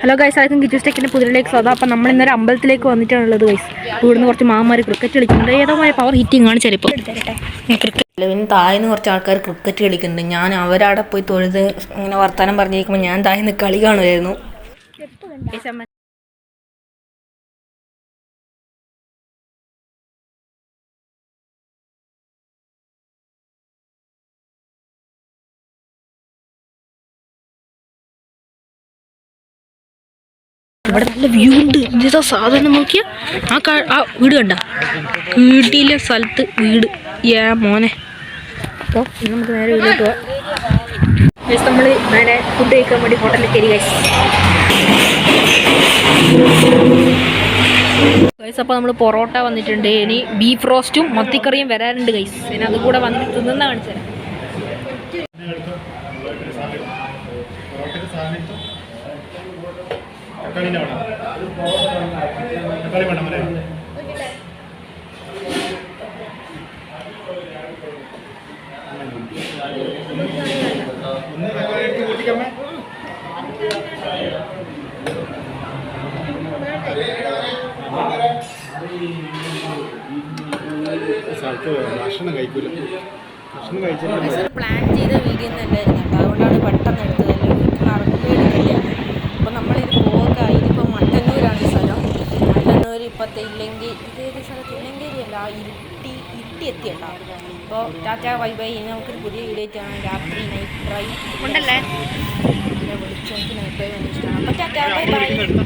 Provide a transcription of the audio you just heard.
Hello guys ആർക്കും കിച്ചു സ്റ്റെക്കിന്റെ പുതിരിലേക്ക് സ്വാഗതം അപ്പം നമ്മൾ ഇന്നൊരു അമ്പലത്തിലേക്ക് വന്നിട്ടാണുള്ളത് ഗൈസ് ഇവിടുന്ന് കുറച്ച് മാമാർ ക്രിക്കറ്റ് കളിക്കുന്നുണ്ട്. ഏതോമായ പവർ ഹിറ്റിംഗ് ആണ് ചിലപ്പോൾ ക്രിക്കറ്റ് പിന്നെ താഴ്ന്ന് കുറച്ച് ആൾക്കാർ ക്രിക്കറ്റ് കളിക്കുന്നുണ്ട്. ഞാൻ അവരവിടെ പോയി തൊഴുത് ഇങ്ങനെ വർത്തമാനം പറഞ്ഞിരിക്കുമ്പോൾ ഞാൻ താഴ്ന്ന് കളി കാണുമായിരുന്നു ഇവിടെ നല്ല വ്യൂ ഉണ്ട്. എന്താ സാധനം നോക്കിയ ആ ആ വീട് കണ്ട. വീട്ടിലെ സ്ഥലത്ത് വീട്. ഏ മോനെ. അപ്പോൾ നമുക്ക് നേരെ വീട്ടിലോട്ട് പോവാം. നമ്മൾ നേരെ ഫുഡ് കഴിക്കാൻ വേണ്ടി ഹോട്ടലിൽ കയറി ഗൈസ് അപ്പോൾ നമ്മൾ പൊറോട്ട വന്നിട്ടുണ്ട്. ഇനി ബീഫ് റോസ്റ്റും മത്തിക്കറിയും വരാറുണ്ട് ഗൈസ് ഇനി അതും കൂടെ വന്നിട്ട് തിന്നുന്ന കാണിച്ചു. തരാം തക്കാളിന്റെ വേണം തക്കാളി വേണം അല്ലേ? ഒന്ന് തക്കാളി എടുത്ത് കൂട്ടിക്കമ്മേ. ഭക്ഷണം കഴിക്കൂല. ഭക്ഷണം കഴിച്ചിട്ട് പ്ലാൻ ചെയ്ത വീഡിയോ കേട്ടോ അതുകൊണ്ടാണ് പെട്ടെന്ന് എടുത്തത്. ഇപ്പോഴത്തെ ഇല്ലെങ്കിൽ ഇതേത് സ്ഥലത്ത് ഇല്ലെങ്കിൽ അല്ല ഇരുട്ടി ഇരുട്ടി എത്തിയല്ല അപ്പോൾ ടാറ്റ ബൈ ബൈ ഇനി നമുക്കൊരു പുതിയ വീഡിയോ ആണ് രാത്രി നൈറ്റ് ഡ്രൈവ് ഉണ്ടല്ലേ? വിളിച്ചു വിളിച്ചെനിക്ക് നൈറ്റ് ഡ്രൈവ് ഇഷ്ടമാണ് അപ്പോൾ ടാറ്റ ബൈ ബൈ.